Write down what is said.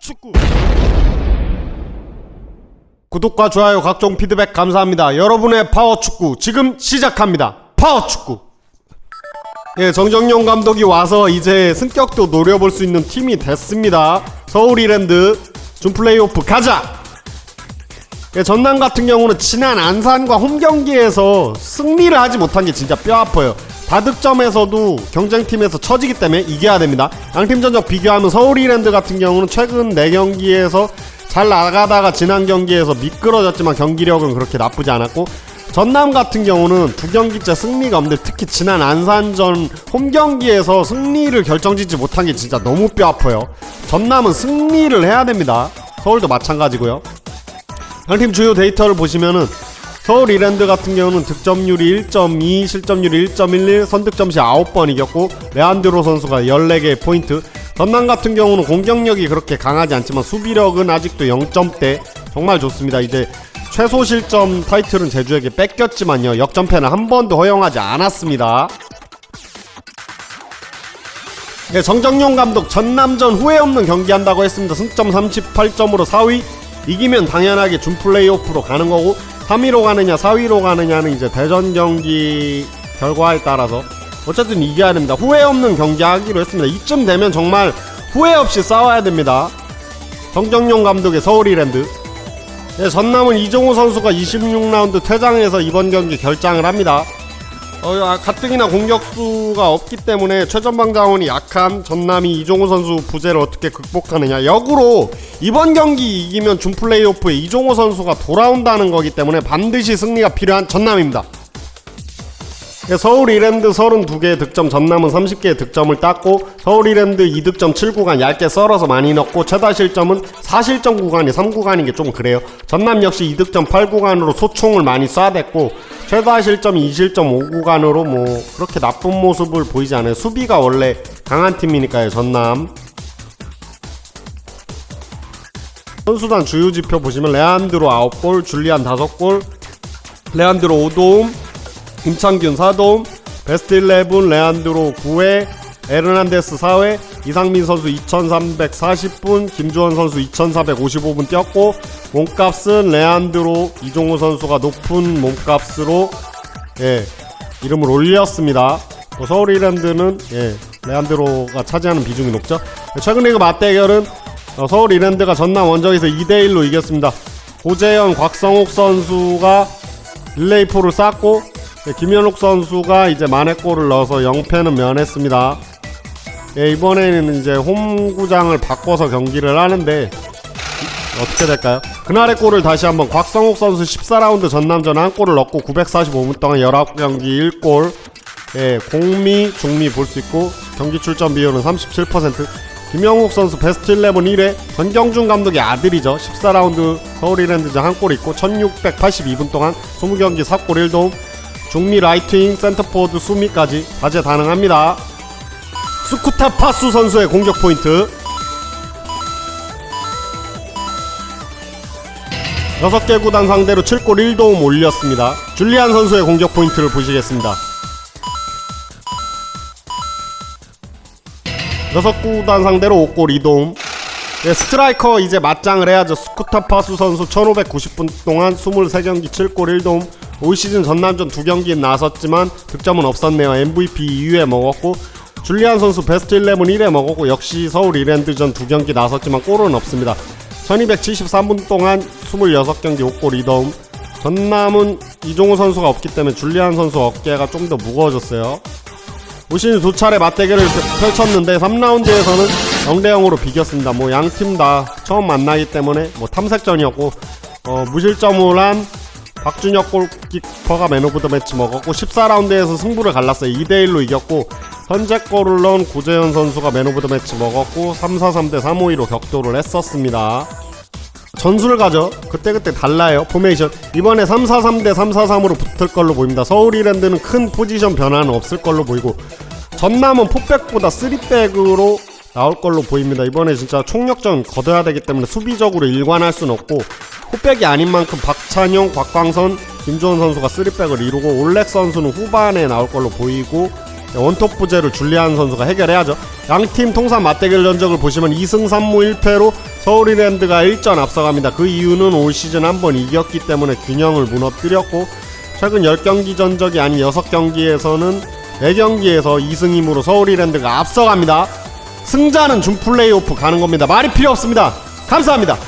축구. 구독과 좋아요 각종 피드백 감사합니다. 여러분의 파워 축구 지금 시작합니다. 파워 축구. 예, 정정용 감독이 와서 이제 승격도 노려볼 수 있는 팀이 됐습니다. 서울 이랜드 준 플레이오프 가자! 예, 전남 같은 경우는 지난 안산과 홈 경기에서 승리를 하지 못한 게 진짜 뼈 아파요. 다득점에서도 경쟁팀에서 처지기 때문에 이겨야 됩니다. 양팀 전적 비교하면 서울 이랜드 같은 경우는 최근 4경기에서 잘 나가다가 지난 경기에서 미끄러졌지만 경기력은 그렇게 나쁘지 않았고 전남 같은 경우는 두 경기째 승리가 없는데 특히 지난 안산전 홈 경기에서 승리를 결정짓지 못한 게 진짜 너무 뼈 아파요. 전남은 승리를 해야 됩니다. 서울도 마찬가지고요. 양팀 주요 데이터를 보시면은 서울 이랜드 같은 경우는 득점률이 1.2, 실점률이 1.11, 선득점 시 9번 이겼고 레안드로 선수가 14개의 포인트 전남 같은 경우는 공격력이 그렇게 강하지 않지만 수비력은 아직도 0점대 정말 좋습니다. 이제 최소 실점 타이틀은 제주에게 뺏겼지만요. 역전패는 한 번도 허용하지 않았습니다. 네, 정정용 감독 전남전 후회 없는 경기 한다고 했습니다. 승점 38점으로 4위 이기면 당연하게 준 플레이오프로 가는 거고 3위로 가느냐 4위로 가느냐는 이제 대전 경기 결과에 따라서 어쨌든 이겨야 됩니다. 후회 없는 경기 하기로 했습니다. 이쯤 되면 정말 후회 없이 싸워야 됩니다. 정정용 감독의 서울이랜드 네, 전남은 이종호 선수가 26라운드 퇴장해서 이번 경기 결장을 합니다. 어, 아, 가뜩이나 공격수가 없기 때문에 최전방 자원이 약한 전남이 이종호 선수 부재를 어떻게 극복하느냐. 역으로 이번 경기 이기면 준 플레이오프에 이종호 선수가 돌아온다는 거기 때문에 반드시 승리가 필요한 전남입니다. 네, 서울 이랜드 32개의 득점, 전남은 30개의 득점을 땄고 서울 이랜드 2득점 7구간 얇게 썰어서 많이 넣고 최다 실점은 4실점 구간이 3구간인 게 좀 그래요. 전남 역시 2득점 8구간으로 소총을 많이 쏴댔고 최다 실점 2실점 5구간으로 뭐 그렇게 나쁜 모습을 보이지 않아요. 수비가 원래 강한 팀이니까요. 전남. 선수단 주요 지표 보시면 레안드로 9골, 줄리안 5골, 레안드로 5도움, 김창균 4도움, 베스트 11 레안드로 9회, 에르난데스 4회, 이상민 선수 2340분, 김주원 선수 2455분 뛰었고 몸값은 레안드로 이종호 선수가 높은 몸값으로 예, 이름을 올렸습니다. 뭐 서울 이랜드는 예, 레안드로가 차지하는 비중이 높죠. 최근 리그 맞대결은 어, 서울 이랜드가 전남 원정에서 2대1로 이겼습니다. 고재현, 곽성욱 선수가 릴레이포를 쌌고 네, 김현욱 선수가 이제 만회골을 넣어서 0패는 면했습니다. 예, 이번에는 이제 홈구장을 바꿔서 경기를 하는데 어떻게 될까요? 그날의 골을 다시 한번 곽성욱 선수 14라운드 전남전 한 골을 넣고 945분 동안 19경기 1골. 예, 공미, 중미 볼 수 있고 경기 출전 비율은 37% 김영욱 선수 베스트 11 1회 전경준 감독의 아들이죠. 14라운드 서울 이랜드전 한 골 있고 1682분 동안 20경기 4골 1도움. 중미 라이트윙 센터포드 수미까지 다재 다능합니다 스쿠타 파수 선수의 공격 포인트 6개 구단 상대로 7골 1도움 올렸습니다. 줄리안 선수의 공격 포인트를 보시겠습니다. 6구단 상대로 5골 2도움 네, 스트라이커 이제 맞짱을 해야죠. 스쿠타 파수 선수 1590분 동안 23경기 7골 1도움 올 시즌 전남전 두 경기에 나섰지만 득점은 없었네요. MVP 2회 먹었고 줄리안 선수 베스트 11 1회 먹었고 역시 서울 이랜드전 두 경기 나섰지만 골은 없습니다. 1273분 동안 26경기 5골 2도움 전남은 이종호 선수가 없기 때문에 줄리안 선수 어깨가 좀 더 무거워졌어요. 올 시즌 두 차례 맞대결을 펼쳤는데 3라운드에서는 0대0으로 비겼습니다. 뭐 양 팀 다 처음 만나기 때문에 뭐 탐색전이었고 어, 무실점을 한 박준혁 골키퍼가 맨 오브 더 매치 먹었고 14라운드에서 승부를 갈랐어요. 2대1로 이겼고 현재 골을 넣은 고재현 선수가 맨 오브 더 매치 먹었고 3-4-3대 3-5-2로 격돌을 했었습니다. 전술을 가죠. 그때그때 달라요. 포메이션. 이번에 3-4-3대 3-4-3으로 붙을 걸로 보입니다. 서울 이랜드는 큰 포지션 변화는 없을 걸로 보이고 전남은 포백보다 3백으로 나올 걸로 보입니다. 이번에 진짜 총력전 거둬야 되기 때문에 수비적으로 일관할 수는 없고 후백이 아닌 만큼 박찬용, 곽광선, 김주원 선수가 3백을 이루고 올렉 선수는 후반에 나올 걸로 보이고 원톱 부재를 줄리안 선수가 해결해야죠. 양팀 통산 맞대결 전적을 보시면 2승 3무 1패로 서울이랜드가 1전 앞서갑니다. 그 이유는 올 시즌 한 번 이겼기 때문에 균형을 무너뜨렸고 최근 10경기 전적이 아닌 6경기에서는 4경기에서 2승 2무로 서울이랜드가 앞서갑니다. 승자는 준 플레이오프 가는 겁니다. 말이 필요 없습니다. 감사합니다.